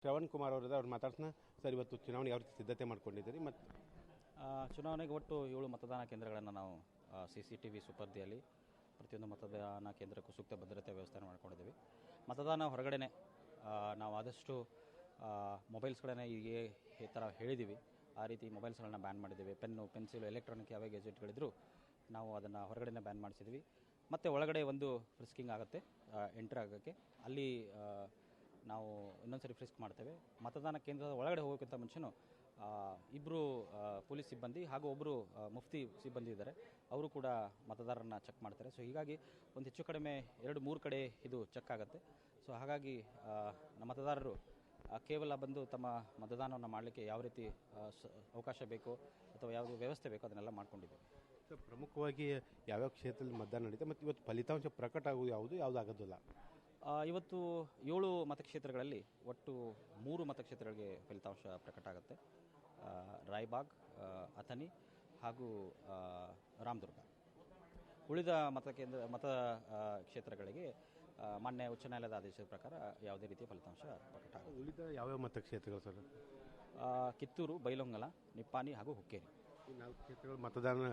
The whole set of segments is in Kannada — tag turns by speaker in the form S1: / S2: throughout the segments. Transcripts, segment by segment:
S1: ಶ್ರವಣ್ ಕುಮಾರ್ ಅವರದ ಅವ್ರು ಮಾತಾಡ್ತಾನೆ ಸರ್, ಇವತ್ತು ಚುನಾವಣೆ ಯಾವ ಸಿದ್ಧತೆ ಮಾಡ್ಕೊಂಡಿದ್ದೀರಿ? ಮತ್ತು
S2: ಚುನಾವಣೆಗೆ ಒಟ್ಟು ಏಳು ಮತದಾನ ಕೇಂದ್ರಗಳನ್ನು ನಾವು ಸಿ ಸಿ ಟಿ ವಿ ಸುಪರ್ದಿಯಲ್ಲಿ ಪ್ರತಿಯೊಂದು ಮತದಾನ ಕೇಂದ್ರಕ್ಕೂ ಸೂಕ್ತ ಭದ್ರತೆ ವ್ಯವಸ್ಥೆ ಮಾಡ್ಕೊಂಡಿದ್ದೀವಿ. ಮತದಾನ ಹೊರಗಡೆನೆ ನಾವು ಆದಷ್ಟು ಮೊಬೈಲ್ಸ್ಗಳನ್ನೇ ಈಗ ಈ ಥರ ಹೇಳಿದ್ದೀವಿ. ಆ ರೀತಿ ಮೊಬೈಲ್ಸ್ಗಳನ್ನ ಬ್ಯಾನ್ ಮಾಡಿದ್ದೀವಿ. ಪೆನ್ನು, ಪೆನ್ಸಿಲ್, ಎಲೆಕ್ಟ್ರಾನಿಕ್ ಯಾವ ಗೆಜೆಟ್ಗಳಿದ್ರು ನಾವು ಅದನ್ನು ಹೊರಗಡೆನೆ ಬ್ಯಾನ್ ಮಾಡಿಸಿದ್ವಿ ಮತ್ತು ಒಳಗಡೆ ಒಂದು ಫ್ರಿಸ್ಕಿಂಗ್ ಆಗುತ್ತೆ ಎಂಟ್ರ್ ಆಗೋಕ್ಕೆ. ಅಲ್ಲಿ ನಾವು ಇನ್ನೊಂದ್ಸರಿ ಫ್ರಿಸ್ಕ್ ಮಾಡ್ತೇವೆ. ಮತದಾನ ಕೇಂದ್ರದ ಒಳಗಡೆ ಹೋಗೋಕ್ಕಿಂತ ಮುಂಚೆನೂ ಇಬ್ಬರು ಪೊಲೀಸ್ ಸಿಬ್ಬಂದಿ ಹಾಗೂ ಒಬ್ಬರು ಮುಫ್ತಿ ಸಿಬ್ಬಂದಿ ಇದ್ದಾರೆ. ಅವರು ಕೂಡ ಮತದಾರರನ್ನ ಚೆಕ್ ಮಾಡ್ತಾರೆ. ಸೊ, ಹೀಗಾಗಿ ಒಂದು ಹೆಚ್ಚು ಕಡಿಮೆ ಎರಡು, ಮೂರು ಕಡೆ ಇದು ಚೆಕ್ ಆಗುತ್ತೆ. ಸೊ, ಹಾಗಾಗಿ ಮತದಾರರು ಕೇವಲ ಬಂದು ತಮ್ಮ ಮತದಾನವನ್ನು ಮಾಡಲಿಕ್ಕೆ ಯಾವ ರೀತಿ ಅವಕಾಶ ಬೇಕೋ ಅಥವಾ ಯಾವುದೇ ವ್ಯವಸ್ಥೆ ಬೇಕೋ ಅದನ್ನೆಲ್ಲ ಮಾಡ್ಕೊಂಡಿದ್ದೇವೆ.
S1: ಪ್ರಮುಖವಾಗಿ ಯಾವ್ಯಾವ ಕ್ಷೇತ್ರದಲ್ಲಿ ಮತದಾನ ನಡೀತೆ ಮತ್ತು ಇವತ್ತು ಫಲಿತಾಂಶ ಪ್ರಕಟ ಆಗೋದು ಯಾವುದು? ಯಾವುದು ಆಗೋದಿಲ್ಲ.
S2: ಇವತ್ತು ಏಳು ಮತಕ್ಷೇತ್ರಗಳಲ್ಲಿ ಒಟ್ಟು ಮೂರು ಮತಕ್ಷೇತ್ರಗಳಿಗೆ ಫಲಿತಾಂಶ ಪ್ರಕಟ ಆಗುತ್ತೆ. ರಾಯ್ಬಾಗ್ ಅಥನಿ ಅಥಣಿ ಹಾಗೂ ರಾಮದುರ್ಗ. ಉಳಿದ ಮತಕೇಂದ್ರ ಮತ ಕ್ಷೇತ್ರಗಳಿಗೆ ಮಾನ್ಯ ಉಚ್ಚ ನ್ಯಾಯಾಲಯದ ಆದೇಶದ ಪ್ರಕಾರ ಯಾವುದೇ ರೀತಿಯ ಫಲಿತಾಂಶ ಪ್ರಕಟ ಆಗುತ್ತೆ
S1: ಉಳಿದ ಯಾವ್ಯಾವ ಮತಕ್ಷೇತ್ರಗಳು ಸರ್?
S2: ಕಿತ್ತೂರು ಬೈಲೊಂಗಲ ನಿಪ್ಪಾನಿ ಹಾಗೂ ಹುಕ್ಕೇರಿ.
S1: ಈ ನಾಲ್ಕು ಕ್ಷೇತ್ರಗಳು ಮತದಾನ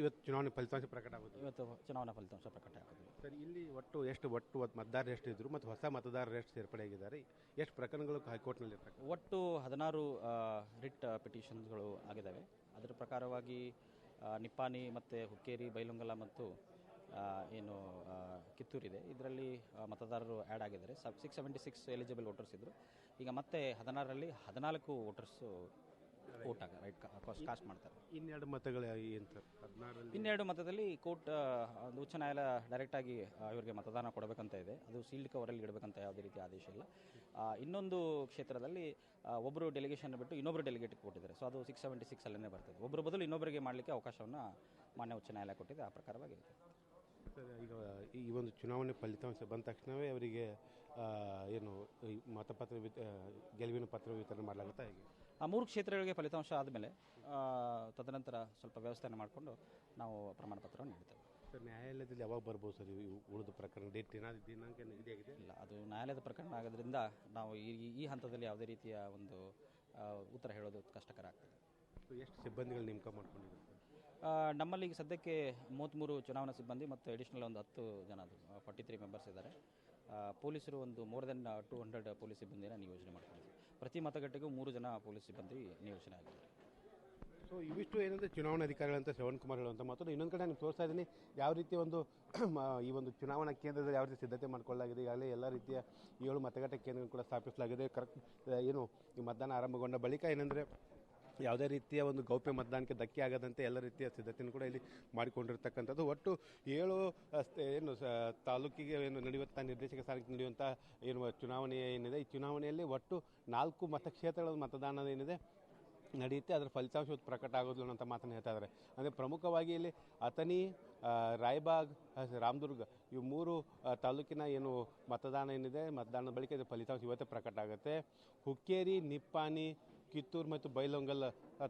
S1: ಇವತ್ತು ಚುನಾವಣೆ ಫಲಿತಾಂಶ ಪ್ರಕಟ ಆಗುತ್ತೆ
S2: ಇವತ್ತು ಚುನಾವಣಾ ಫಲಿತಾಂಶ ಪ್ರಕಟ ಆಗುತ್ತೆ
S1: ಸರ್, ಇಲ್ಲಿ ಒಟ್ಟು ಎಷ್ಟು ಒಟ್ಟು ಮತದಾರರು ಎಷ್ಟು ಇದ್ರು ಮತ್ತು ಹೊಸ ಮತದಾರರು ಎಷ್ಟು ಸೇರ್ಪಡೆಯಾಗಿದ್ದಾರೆ ಎಷ್ಟು ಪ್ರಕರಣಗಳು ಹೈಕೋರ್ಟ್ನಲ್ಲಿ
S2: ಒಟ್ಟು ಹದಿನಾರು ರಿಟ್ ಪಿಟಿಷನ್ಸ್ಗಳು ಆಗಿದ್ದಾವೆ. ಅದರ ಪ್ರಕಾರವಾಗಿ ನಿಪ್ಪಾನಿ ಮತ್ತು ಹುಕ್ಕೇರಿ, ಬೈಲೊಂಗಲ ಮತ್ತು ಏನು ಕಿತ್ತೂರಿದೆ. ಇದರಲ್ಲಿ ಮತದಾರರು ಆ್ಯಡ್ ಆಗಿದ್ದಾರೆ. Six seventy six eligible voters ಇದ್ದರು ಈಗ ಮತ್ತೆ ಹದಿನಾರರಲ್ಲಿ ಹದಿನಾಲ್ಕು ವೋಟರ್ಸು ಆಗ ರೈಟ್ ಕಾಸ್ಟ್ ಮಾಡ್ತಾರೆ.
S1: ಇನ್ನೆರಡು ಮತಗಳು ಏನು ಹದಿನಾರರಲ್ಲಿ.
S2: ಇನ್ನೆರಡು ಮತದಲ್ಲಿ ಕೋರ್ಟ್ ಒಂದು ಉಚ್ಚ ನ್ಯಾಯಾಲಯ ಡೈರೆಕ್ಟಾಗಿ ಇವರಿಗೆ ಮತದಾನ ಕೊಡಬೇಕಂತ ಇದೆ. ಅದು ಸೀಲ್ಡ್ ಕವರಲ್ಲಿ ಇಡಬೇಕಂತ ಯಾವುದೇ ರೀತಿ ಆದೇಶ ಇಲ್ಲ. ಇನ್ನೊಂದು ಕ್ಷೇತ್ರದಲ್ಲಿ ಒಬ್ಬರು ಡೆಲಿಗೇಷನ್ ಬಿಟ್ಟು ಇನ್ನೊಬ್ಬರು ಡೆಲಿಗೇಟ್ ಕೊಟ್ಟಿದ್ದಾರೆ. ಸೊ ಅದು ಸಿಕ್ಸ್ ಸೆವೆಂಟಿ ಸಿಕ್ಸ್ ಅಲ್ಲೇ ಬರ್ತದೆ. ಒಬ್ಬರು ಬದಲು ಇನ್ನೊಬ್ಬರಿಗೆ ಮಾಡಲಿಕ್ಕೆ ಅವಕಾಶವನ್ನು ಮಾನ್ಯ ಉಚ್ಚ ನ್ಯಾಯಾಲಯ ಕೊಟ್ಟಿದೆ. ಆ ಪ್ರಕಾರವಾಗಿ
S1: ಸರ್ ಈಗ ಈ ಒಂದು ಚುನಾವಣೆ ಫಲಿತಾಂಶ ಬಂದ ತಕ್ಷಣವೇ ಅವರಿಗೆ ಏನು ಈ ಮತಪತ್ರ ಗೆಲುವಿನ ಪತ್ರ ವಿತರಣೆ ಮಾಡಲಾಗುತ್ತಾ ಹೇಗೆ?
S2: ಆ ಮೂರು ಕ್ಷೇತ್ರಗಳಿಗೆ ಫಲಿತಾಂಶ ಆದಮೇಲೆ ತದನಂತರ ಸ್ವಲ್ಪ ವ್ಯವಸ್ಥೆಯನ್ನು ಮಾಡಿಕೊಂಡು ನಾವು ಪ್ರಮಾಣ ಪತ್ರವನ್ನು ನೀಡ್ತೇವೆ
S1: ಸರ್ ನ್ಯಾಯಾಲಯದಲ್ಲಿ ಯಾವಾಗ ಬರ್ಬೋದು ಸರ್ ಇವು ಉಳಿದ ಪ್ರಕರಣ? ಡೇಟ್ ಏನಾದ್ರು ದಿನಾಂಕ ನಿಗದಿಯಾಗಿದೆ
S2: ಇಲ್ಲ ಅದು ನ್ಯಾಯಾಲಯದ ಪ್ರಕರಣ ಆಗೋದ್ರಿಂದ ನಾವು ಈ ಈ ಹಂತದಲ್ಲಿ ಯಾವುದೇ ರೀತಿಯ ಒಂದು ಆ, ಉತ್ತರ ಹೇಳೋದು ಕಷ್ಟಕರ ಆಗ್ತದೆ.
S1: ಎಷ್ಟು ಸಿಬ್ಬಂದಿಗಳು ನೇಮಕ ಮಾಡ್ಕೊಂಡಿದ್ದಾರೆ
S2: ಆ, ನಮ್ಮಲ್ಲಿ ಈಗ ಸದ್ಯಕ್ಕೆ ಮೂವತ್ತ್ಮೂರು ಚುನಾವಣಾ ಸಿಬ್ಬಂದಿ ಮತ್ತು ಅಡಿಷನಲ್ ಒಂದು ಹತ್ತು ಜನ ಅದು ಫಾರ್ಟಿ ತ್ರೀ ಮೆಂಬರ್ಸ್ ಇದ್ದಾರೆ. ಆ, ಪೊಲೀಸರು ಒಂದು more than two hundred police ಸಿಬ್ಬಂದಿನ ನಿಯೋಜನೆ ಮಾಡ್ಕೊಂಡಿದ್ದೀವಿ ಪ್ರತಿ ಮತಗಟ್ಟೆಗೂ ಮೂರು ಜನ ಪೊಲೀಸ್ ಸಿಬ್ಬಂದಿ ನಿಯೋಜನೆ ಆಗಿದೆ
S1: ಸೊ ಇವಿಷ್ಟು ಏನಂದ್ರೆ ಚುನಾವಣಾಧಿಕಾರಿಗಳಂತ ಶ್ರವಣ್ ಕುಮಾರ್ ಹೇಳುವಂತ ಮಾತು ಇನ್ನೊಂದು ಕಡೆ ನಾನು ತೋರಿಸ್ತಾ ಇದ್ದೀನಿ. ಯಾವ ರೀತಿ ಒಂದು ಈ ಒಂದು ಚುನಾವಣಾ ಕೇಂದ್ರದಲ್ಲಿ ಯಾವ ರೀತಿ ಸಿದ್ಧತೆ ಮಾಡಿಕೊಳ್ಳಲಾಗಿದೆ, ಈಗಾಗಲೇ ಎಲ್ಲ ರೀತಿಯ ಏಳು ಮತಗಟ್ಟೆ ಕೇಂದ್ರಗಳು ಕೂಡ ಸ್ಥಾಪಿಸಲಾಗಿದೆ. ಕರೆಕ್ಟ್ ಏನು, ಈ ಮತದಾನ ಆರಂಭಗೊಂಡ ಬಳಿಕ ಏನಂದ್ರೆ ಯಾವುದೇ ರೀತಿಯ ಒಂದು ಗೌಪ್ಯ ಮತದಾನಕ್ಕೆ ಧಕ್ಕೆ ಆಗದಂತೆ ಎಲ್ಲ ರೀತಿಯ ಸಿದ್ಧತೆಯನ್ನು ಕೂಡ ಇಲ್ಲಿ ಮಾಡಿಕೊಂಡಿರ್ತಕ್ಕಂಥದ್ದು. ಒಟ್ಟು ಏಳು ಏನು ತಾಲೂಕಿಗೆ ಏನು ನಡೆಯುವಂಥ ನಿರ್ದೇಶಕ ಸ್ಥಾನಕ್ಕೆ ನಡೆಯುವಂಥ ಏನು ಚುನಾವಣೆ ಏನಿದೆ, ಈ ಚುನಾವಣೆಯಲ್ಲಿ ಒಟ್ಟು ನಾಲ್ಕು ಮತಕ್ಷೇತ್ರಗಳ ಮತದಾನ ಏನಿದೆ, ನಡೆಯುತ್ತೆ. ಅದರ ಫಲಿತಾಂಶ ಪ್ರಕಟ ಆಗೋದಿಲ್ಲ ಅಂತ ಮಾತನ್ನು ಹೇಳ್ತಾ ಇದ್ದಾರೆ. ಅಂದರೆ ಪ್ರಮುಖವಾಗಿ ಇಲ್ಲಿ ಅಥಣಿ ರಾಯ್ಬಾಗ್ ರಾಮದುರ್ಗ, ಇವು ಮೂರು ತಾಲೂಕಿನ ಏನು ಮತದಾನ ಏನಿದೆ, ಮತದಾನದ ಬಳಿಕ ಇದು ಫಲಿತಾಂಶ ಇವತ್ತೇ ಪ್ರಕಟ ಆಗುತ್ತೆ. ಹುಕ್ಕೇರಿ, ನಿಪ್ಪಾಣಿ ಕಿತ್ತೂರು ಮತ್ತು ಬೈಲೊಂಗಲ್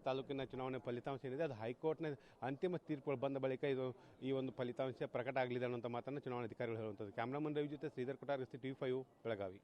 S1: ತಾಲೂಕಿನ ಚುನಾವಣೆ ಫಲಿತಾಂಶ ಏನಿದೆ, ಅದು ಹೈಕೋರ್ಟ್ನ ಅಂತಿಮ ತೀರ್ಪು ಬಂದ ಬಳಿಕ ಇದು ಈ ಒಂದು ಫಲಿತಾಂಶ ಪ್ರಕಟ ಆಗಲಿದೆ ಅನ್ನುವಂಥ ಮಾತನ್ನು ಚುನಾವಣಾಧಿಕಾರಿಗಳು ಹೇಳುವಂಥದ್ದು. ಕ್ಯಾಮ್ರಾಮನ್ ರವಿ ಜೊತೆ ಶ್ರೀಧರ್ ಕೊಟಾರ್ ಟಿ ಫೈವ್ ಬೆಳಗಾವಿ.